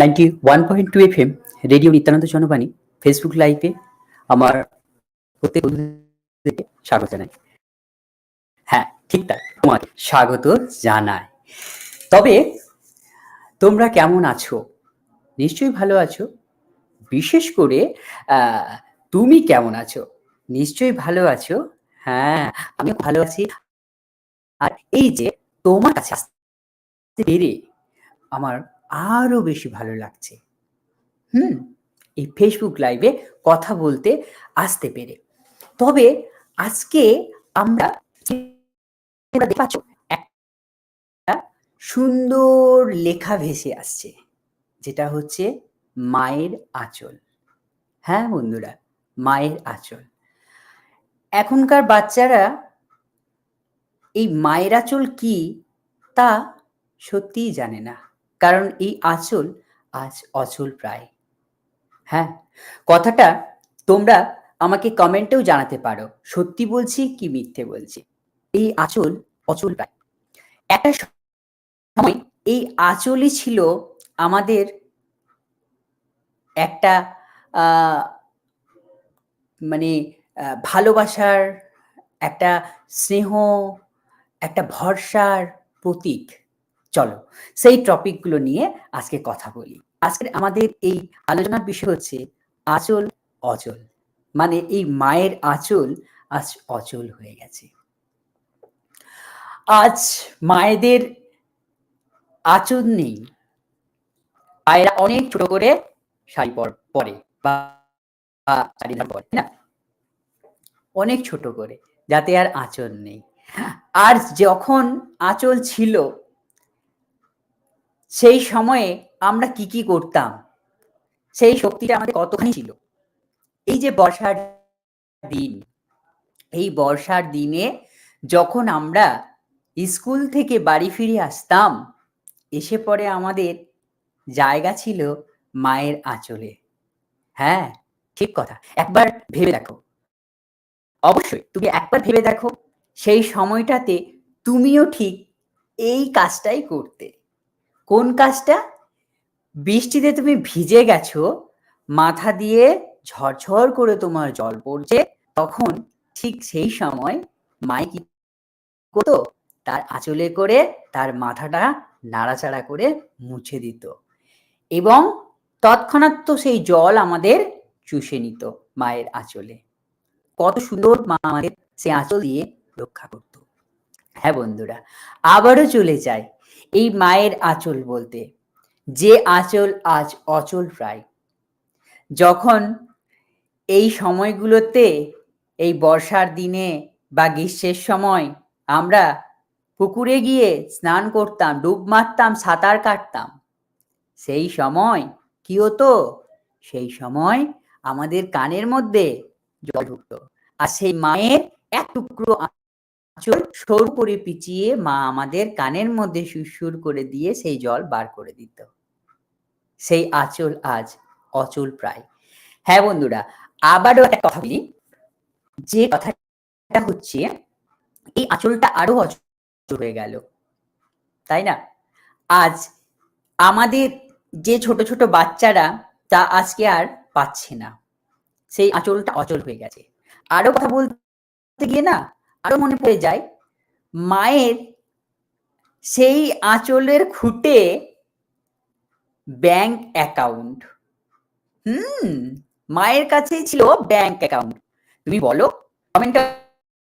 Ninety one point two F M, radio Nityananda Janabani Facebook লাইভে আমার প্রত্যেক বন্ধুদেরকে স্বাগত জানাই। হ্যাঁ ঠিক তাই, তোমাকে স্বাগত জানাই। তবে তোমরা কেমন আছো? নিশ্চয়ই ভালো আছো। বিশেষ করে তুমি কেমন আছো? নিশ্চয়ই ভালো আছো? হ্যাঁ আমি ভালো আছি। আর এই যে তোমার কাছে পেরে আমার আরও বেশি ভালো লাগছে। হুম? এই ফেসবুক লাইভে কথা বলতে আসতে পেরে। তবে আজকে আমরা সুন্দর লেখা ভেসে আসছে, যেটা হচ্ছে মায়ের আঁচল। হ্যাঁ বন্ধুরা, মায়ের আঁচল। এখনকার বাচ্চারা এই মায়ের আঁচল কি তা সত্যিই জানে না। কারণ এই আঁচল আজ অচল প্রায়। হ্যাঁ কথাটা তোমরা আমাকে কমেন্টেও জানাতে পারো। সত্যি বলছি কি মিথ্যে বলছি? এই আঁচল অচল প্রায়। একটা সময় এই আঁচলই ছিল আমাদের একটা মানে ভালোবাসার একটা স্নেহ, একটা ভরসার প্রতীক। চলো, সেই টপিকগুলো নিয়ে আজকে কথা বলি। আজকে আমাদের এই আলোচনার বিষয় হচ্ছে আচল, অচল। মানে এই মায়ের আচল আজ অচল হয়ে গেছে। আজ মায়েদের আচল নেই। মায়েরা অনেক ছোট করে শাড়ি পর- বা শাড়ি পরে না? অনেক ছোট করে, যাতে আর আঁচল নেই। আর যখন আঁচল ছিল সেই সময়ে আমরা কি কি করতাম? সেই শক্তিটা আমাদের কতখানি ছিল? এই যে বর্ষার দিন, এই বর্ষার দিনে যখন আমরা স্কুল থেকে বাড়ি ফিরে আসতাম, এসে পরে আমাদের জায়গা ছিল মায়ের আঁচলে। হ্যাঁ ঠিক কথা। একবার ভেবে দেখো। অবশ্যই, তুমি একবার ভেবে দেখো। সেই সময়টাতে তুমিও ঠিক এই কাজটাই করতে। কোন কাজটা? বৃষ্টিতে তুমি ভিজে গেছো, মাথা দিয়ে ঝরঝর করে তোমার জল পড়ছে, তখন ঠিক সেই সময় মাই কি করতো, তার আঁচলে করে তার মাথাটা নাড়াচাড়া করে মুছে দিত এবং তৎক্ষণাৎ তো সেই জল আমাদের চুষে নিত মায়ের আঁচলে। কত সুন্দর মা আমাদের সে আঁচল দিয়ে রক্ষা করত। হ্যাঁ বন্ধুরা, আবারও চলে যায় এই মায়ের আঁচল বলতে, যে আঁচল আজ অচল প্রায়। যখন এই সময়গুলোতে, এই বর্ষার দিনে বা গ্রীষ্মের সময় আমরা পুকুরে গিয়ে স্নান করতাম, ডুব মারতাম, সাঁতার কাটতাম, সেই সময় কি হতো? সেই সময় আমাদের কানের মধ্যে জল ঢুকতো। আর সেই মায়ের এক টুকরো আঁচল সরু করে পিচিয়ে মা আমাদের কানের মধ্যে সুরসুর করে দিয়ে সেই জল বার করে দিত। সেই আঁচল আজ অচল প্রায়। হ্যাঁ বন্ধুরা, আবারও একটা কথা বলি। যে কথাটা হচ্ছে, এই আঁচলটা আরও অচল হয়ে গেল। তাই না? আজ আমাদের যে ছোট ছোট বাচ্চারা, তা আজকে আর পাচ্ছে না। সেই আঁচলটা অচল হয়ে গেছে। আরও কথা বলতে গিয়ে না আরও মনে পড়ে যায়, মায়ের সেই আঁচলের খুঁটে ব্যাংক অ্যাকাউন্ট। হুম, মায়ের কাছেই ছিল ব্যাংক অ্যাকাউন্ট। তুমি বলো কমেন্টে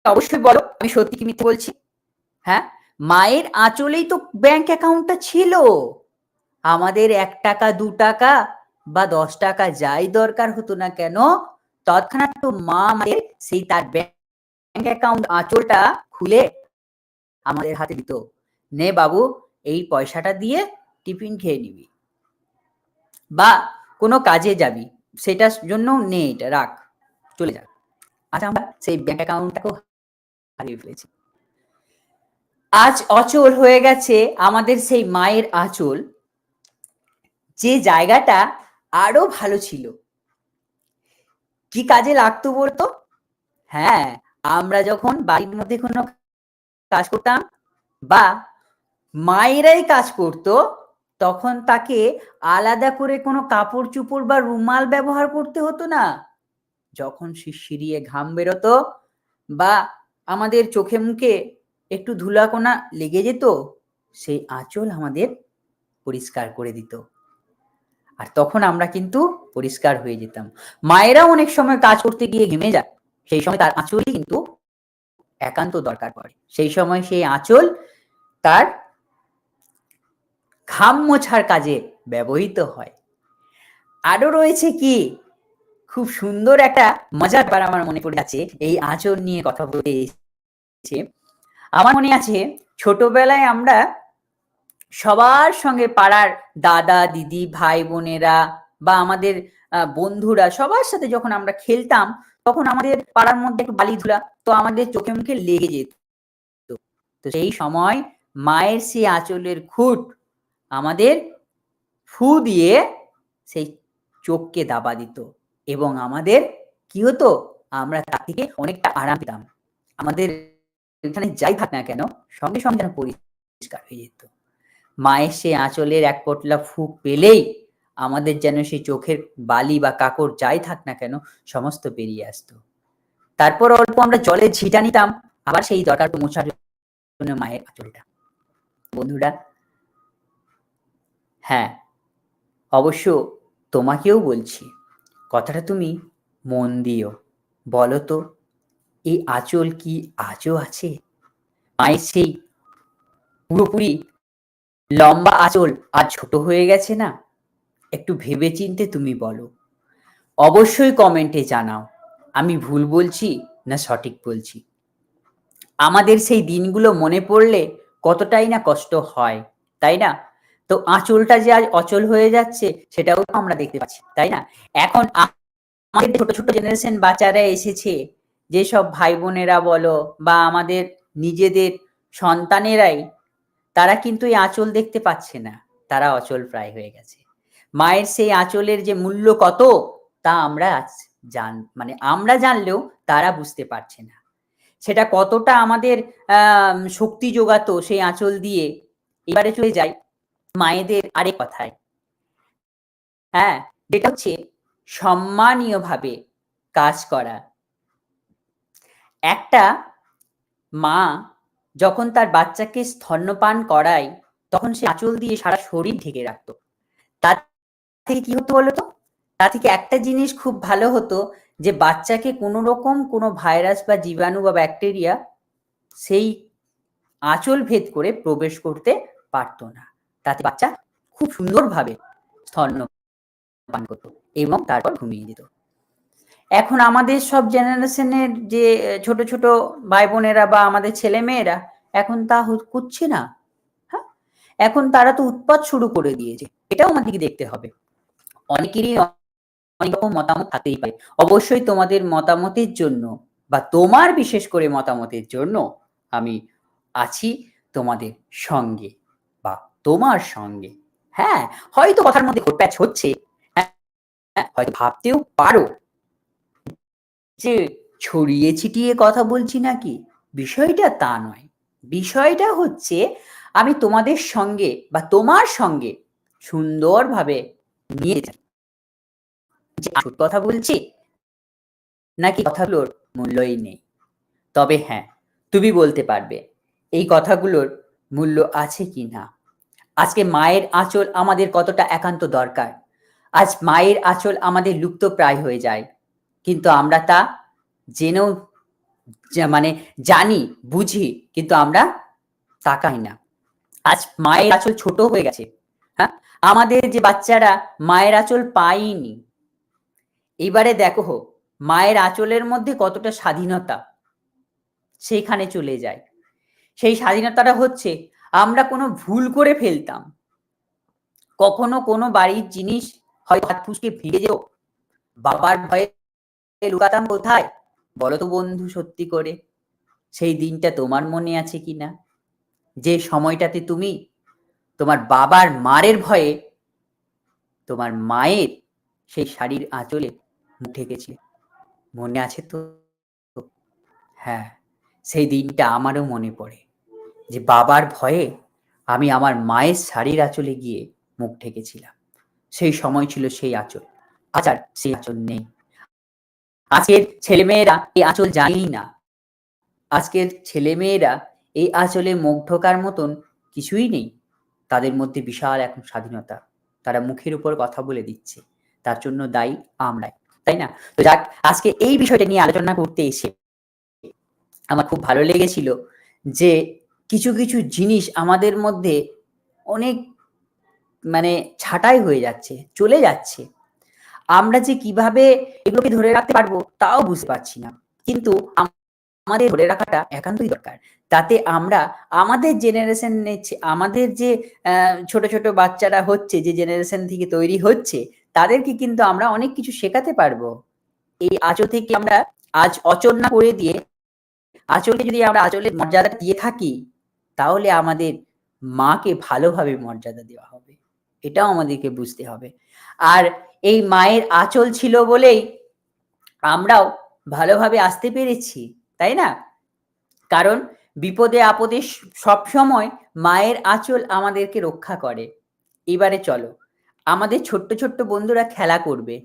অবশ্যই বলো, আমি সত্যি কি মিথ্যে বলছি? হ্যাঁ মায়ের আঁচলেই তো ব্যাংক অ্যাকাউন্টটা ছিল। আমাদের এক টাকা, দু টাকা বা দশ টাকা যাই দরকার হতো না কেন, তৎক্ষণাৎ তো মা আমাদের সেই তার ব্যাংক অ্যাকাউন্ট আঁচলটা খুলে আমাদের হাতে দিত। নে বাবু, এই পয়সাটা দিয়ে টিফিন খেয়ে নিবি। বা কোনো কাজে যাবি, সেটার জন্য নে এটা, রাখ, চলে যা। আজ আমরা সেই ব্যাংক অ্যাকাউন্টটাকেও হারিয়ে ফেলেছি। আজ অচল হয়ে গেছে আমাদের সেই মায়ের আঁচল। যে জায়গাটা আরও ভালো ছিল। কি কাজে লাগতো বলতো? হ্যাঁ আমরা যখন বাড়ির মধ্যে কোনো কাজ করতাম বা মায়েরাই কাজ করতো, তখন তাকে আলাদা করে কোনো কাপড় চুপড় বা রুমাল ব্যবহার করতে হতো না। যখন শিরশিরিয়ে ঘাম বেরোতো বা আমাদের চোখে মুখে একটু ধুলাকোনা লেগে যেত, সেই আঁচল আমাদের পরিষ্কার করে দিত। আর তখন আমরা কিন্তু পরিষ্কার হয়ে যেতাম। মায়েরা অনেক সময় কাজ করতে গিয়ে ঘেমে যায়। সেই সময় তার আঁচলই কিন্তু একান্ত দরকার পড়ে। সেই সময় সেই আঁচল তার ঘাম মোছার কাজে ব্যবহৃত হয়। আরও রয়েছে কি? খুব সুন্দর একটা মজার বার আমার মনে পড়ে আছে এই আঁচল নিয়ে কথা বলতে আমার মনে আছে, ছোটবেলায় আমরা সবার সঙ্গে পাড়ার দাদা, দিদি, ভাই, বোনেরা বা আমাদের বন্ধুরা সবার সাথে যখন আমরা খেলতাম তখন আমাদের পাড়ার মধ্যে একটু বালি ধুলা তো আমাদের চোখে মুখে লেগে যেত। তো সেই সময় মায়ের সেই আঁচলের খুঁট আমাদের ফু দিয়ে সেই চোখকে দাবা দিত এবং আমাদের কি হতো? আমরা তার থেকে অনেকটা আরাম পেতাম। আমাদের এখানে যাই থাক না কেন, সঙ্গে সঙ্গে যেন পরিষ্কার হয়ে যেত। মায়ের সে আঁচলের এক পটলা ফুক পেলেই আমাদের যেন সেই চোখের বালি বা কাকর যাই থাক না কেন, সমস্ত বেরিয়ে আসতো। তারপর অল্প আমরা জলে ঝিটা নিতাম, আবার সেই দরকার মোছার জন্য মায়ের আঁচলটা। বন্ধুরা হ্যাঁ অবশ্য তোমাকেও বলছি, কথাটা তুমি মন দিও। বলো তো এই আঁচল কি আজও আছে? মায়ের সেই পুরোপুরি লম্বা আঁচল আর ছোট হয়ে গেছে না? একটু ভেবে চিনতে তুমি বলো। অবশ্যই কমেন্টে জানাও, আমি ভুল বলছি না সঠিক বলছি। আমাদের সেই দিনগুলো মনে পড়লে কতটাই না কষ্ট হয়, তাই না? তো আঁচলটা যে আজ অচল হয়ে যাচ্ছে, সেটাও আমরা দেখতে পাচ্ছি, তাই না? এখন আমাদের ছোট ছোট জেনারেশন বাচ্চারা এসেছে, যেসব ভাই বোনেরা বলো বা আমাদের নিজেদের সন্তানেরাই, তারা কিন্তু এই আঁচল দেখতে পাচ্ছে না, তারা অচল প্রায় হয়ে গেছে। মায়ের সেই আঁচলের যে মূল্য কত, তা আমরা জান মানে আমরা জানলেও তারা বুঝতে পারছে না। সেটা কতটা আমাদের শক্তি যোগাতো সেই আঁচল দিয়ে। এবারে চলে যাই মায়েদের আরেক কথায়। হ্যাঁ যেটা হচ্ছে সম্মানীয়ভাবে কাজ করা। একটা মা যখন তার বাচ্চাকে স্তন্যপান করায়, তখন সে আঁচল দিয়ে সারা শরীর ঢেকে রাখতো। তার থেকে কি হতো বলতো? তা থেকে একটা জিনিস খুব ভালো হতো যে বাচ্চাকে কোনো রকম কোনো ভাইরাস বা জীবাণু বা ব্যাকটেরিয়া সেই আঁচল ভেদ করে প্রবেশ করতে পারতো না। তাতে বাচ্চা খুব সুন্দরভাবে স্তন্য পান করতো এবং তারপর ঘুমিয়ে যেত। এখন আমাদের সব জেনারেশনের যে ছোট ছোট ভাই বোনেরা বা আমাদের ছেলে মেয়েরা এখন তা করছে না। হ্যাঁ? এখন তারা তো উৎপাত শুরু করে দিয়েছে। এটাও আমাদেরকে দেখতে হবে। অনেকেরই অনেক রকম মতামত থাকতেই পারে। অবশ্যই তোমাদের মতামতের জন্য বা তোমার বিশেষ করে মতামতের জন্য আমি আছি তোমাদের সঙ্গে বা তোমার সঙ্গে। হ্যাঁ হয়তো কথার মধ্যে প্যাচ হচ্ছে। হ্যাঁ হয়তো ভাবতেও পারো। যে ছড়িয়ে ছিটিয়ে কথা বলছি নাকি? বিষয়টা তা নয়। বিষয়টা হচ্ছে আমি তোমাদের সঙ্গে বা তোমার সঙ্গে সুন্দরভাবে নিয়ে যে কথা বলছি, নাকি কথাগুলোর মূল্যই নেই? তবে হ্যাঁ তুমি বলতে পারবে, এই কথাগুলোর মূল্য আছে কি না? আজকে মায়ের আঁচল আমাদের কতটা একান্ত দরকার? আজ মায়ের আঁচল আমাদের লুপ্ত প্রায় হয়ে যায়। কিন্তু আমরা তা জেনেও মানে জানি, বুঝি, কিন্তু আমরা তাকাই না। আজ মায়ের আঁচল ছোট হয়ে গেছে। আমাদের যে বাচ্চারা মায়ের আঁচল পায়নি। এবারে দেখো, মায়ের আঁচলের মধ্যে কতটা স্বাধীনতা সেইখানে চলে যায়। সেই স্বাধীনতাটা হচ্ছে, আমরা কোনো ভুল করে ফেলতাম। কখনো কোনো বাড়ির জিনিস হয়তো হাত ফুসকে ফিরে যেও বাবার ভয়ে লুকাতাম কোথায়? বলো তো বন্ধু, সত্যি করে। সেই দিনটা তোমার মনে আছে কি না যে সময়টাতে তুমি তোমার বাবার মারের ভয়ে তোমার মায়ের সেই শাড়ির আঁচলে মুখ ঠেকেছিলে মনে আছে তো? হ্যাঁ সেই দিনটা আমারও মনে পড়ে যে বাবার ভয়ে আমি আমার মায়ের শাড়ির আঁচলে গিয়ে মুখ ঢেকেছিলাম। সেই সময় ছিল সেই আঁচল। আজ আর সেই আঁচল নেই। আজকের ছেলেমেয়েরা এই আঁচল জানেই না। আজকের ছেলেমেয়েরা এই আঁচলে মুখ ঢোকার মতন কিছুই নেই। তাদের মধ্যে বিশাল এখন স্বাধীনতা। তারা মুখের উপর কথা বলে দিচ্ছে। তার জন্য দায়ী আমরাই, তাই না? তো যাক, আজকে এই বিষয়টা নিয়ে আলোচনা করতে এসে আমার খুব ভালো লেগেছিল যে কিছু কিছু জিনিস আমাদের মধ্যে অনেক মানে ছাটাই হয়ে যাচ্ছে, চলে যাচ্ছে। আমরা যে কীভাবে এগুলোকে ধরে রাখতে পারব তাও বুঝতে পারছি না। কিন্তু আমাদের ধরে রাখাটা একান্তই দরকার। তাতে আমরা আমাদের জেনারেশন আমাদের যে ছোট ছোট বাচ্চারা হচ্ছে, যে জেনারেশন থেকে তৈরি হচ্ছে, তাদেরকে কিন্তু আমরা অনেক কিছু শেখাতে পারব। এই আচো থেকে আমরা আজ অচল না করে দিয়ে, আচলকে যদি আমরা আচলের মর্যাদা দিয়ে থাকি, তাহলে আমাদের মাকে ভালোভাবে মর্যাদা দেওয়া হবে। এটাও আমাদেরকে বুঝতে হবে। আর এই মায়ের আচল ছিল বলেই আমরাও ভালোভাবে আসতে পেরেছি। তাই না? কারণ বিপদে আপদে সব সময় মায়ের আঁচল আমাদেরকে রক্ষা করে। এবারে চলো, আমাদের ছোট্ট ছোট্ট বন্ধুরা খেলা করবে।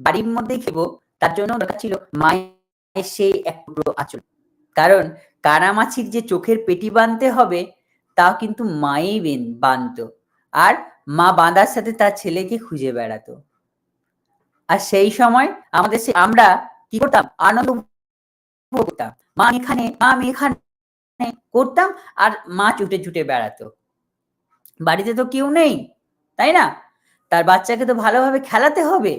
বাড়ির মধ্যে খেব তার জন্য ছিল মায়ের সেই এক টুকরো আঁচল। কারণ কানামাছির যে চোখের পেটি বাঁধতে হবে, তাও কিন্তু মাই বাঁধত। আর মা বাঁধার সাথে তার ছেলেকে খুঁজে বেড়াতো। আর সেই সময় আমাদের আমরা কি করতাম? আনন্দ করতাম। মা এখানে, মা আমি এখানে করতাম আর মা ছুটে ছুটে বেড়াতো। বাড়িতে তো কেউ নেই, তাই না? তার বাচ্চাকে তো ভালোভাবে খেলাতে হবে।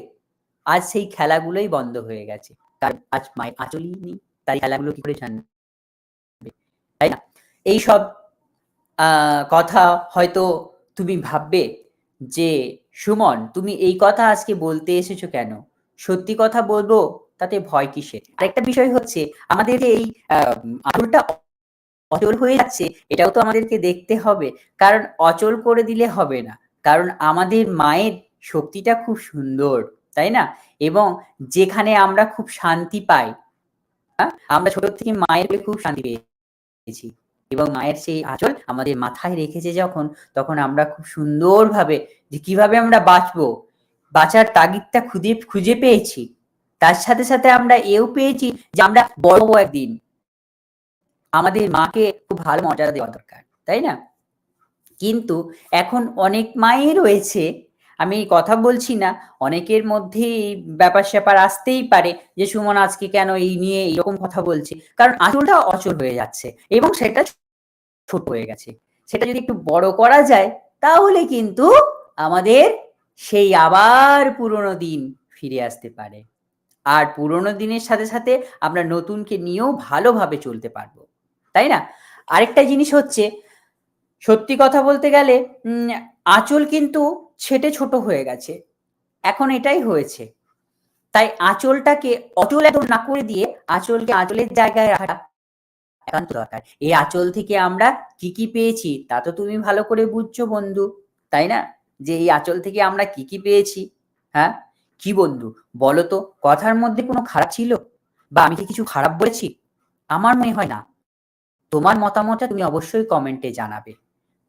আজ সেই খেলাগুলোই বন্ধ হয়ে গেছে। তার আজ মায়ের আঁচলই নেই তাই খেলাগুলো কি করে জানবে তাই না? এইসব কথা হয়তো তুমি ভাববে যে, সুমন, তুমি এই কথা আজকে বলতে এসেছ কেন? সত্যি কথা বলব, তাতে ভয় কিসের? আরেকটা বিষয় হচ্ছে, আমাদের এই আঁচলটা অচল হয়ে যাচ্ছে, এটাও তো আমাদেরকে দেখতে হবে। কারণ অচল করে দিলে হবে না। কারণ আমাদের মায়ের শক্তিটা খুব সুন্দর, তাই না? এবং যেখানে আমরা খুব শান্তি পাই? আমরা ছোট থেকে মায়ের খুব শান্তি পেয়েছি। এবং মায়ের সেই আঁচল আমাদের মাথায় রেখেছে যখন, তখন আমরা খুব সুন্দরভাবে যে কীভাবে আমরা বাঁচবো বাঁচার তাগিদটা খুঁজে খুঁজে পেয়েছি। তার সাথে সাথে আমরা এও পেয়েছি যে আমরা বড় একদিন। আমাদের মাকে খুব ভালো মর্যাদা দেওয়া দরকার, তাই না? কিন্তু এখন অনেক মাই রয়েছে, আমি কথা বলছি না, অনেকের মধ্যে ব্যাপার স্যাপার আসতেই পারে যে, সুমন আজকে কেন এই নিয়ে এইরকম কথা বলছে? কারণ আচলটা অচল হয়ে যাচ্ছে এবং সেটা ছোট হয়ে গেছে। সেটা যদি একটু বড় করা যায়, তাহলে কিন্তু আমাদের সেই আবার পুরনো দিন ফিরে আসতে পারে। আর পুরনো দিনের সাথে সাথে আমরা নতুনকে নিয়েও ভালোভাবে চলতে পারব, তাই না? আরেকটা জিনিস হচ্ছে, সত্যি কথা বলতে গেলে আঁচল কিন্তু ছেটে ছোট হয়ে গেছে। এখন এটাই হয়েছে। তাই আঁচলটাকে অচল এত না করে দিয়ে আঁচলকে আঁচলের জায়গায় রাখা একান্ত দরকার। এই আঁচল থেকে আমরা কি কি পেয়েছি তা তো তুমি ভালো করে বুঝছ বন্ধু, তাই না? যে এই আঁচল থেকে আমরা কি কি পেয়েছি? হ্যাঁ? কি বন্ধু? বলো তো, কথার মধ্যে কোনো খারাপ ছিল? বা আমি কি কিছু খারাপ বলেছি? আমার মনে হয় না। তোমার মতামতটা তুমি অবশ্যই কমেন্টে জানাবে।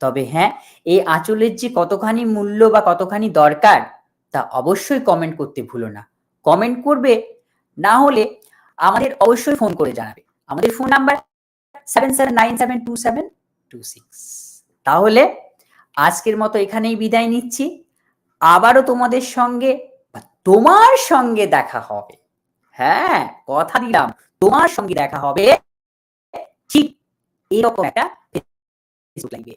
তবে হ্যাঁ এই আঁচলের যে কতখানি মূল্য বা কতখানি দরকার, তা অবশ্যই কমেন্ট করতে ভুলো না। কমেন্ট করবে, না হলে আমাদের অবশ্যই ফোন করে জানাবে। আমাদের phone number seven seven nine seven two seven two six তাহলে আজকের মতো এখানেই বিদায় নিচ্ছি। আবারও তোমাদের সঙ্গে তোমার সঙ্গে দেখা হবে। হ্যাঁ কথা দিলাম, তোমার সঙ্গে দেখা হবে। ঠিক এরকম একটা লাইভে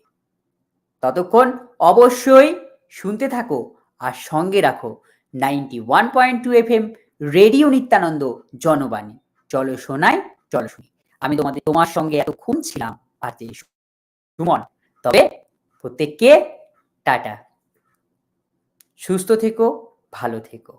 ততক্ষণ অবশ্যই শুনতে থাকো আর সঙ্গে রাখো ninety one point two F M radio Nityananda Janabani. চলো শোনাই, চলো শুনি। আমি তোমাদের, তোমার সঙ্গে এতক্ষণ ছিলাম আর সুমন। তবে প্রত্যেককে টাটা। সুস্থ থেকো ভালো থেকো।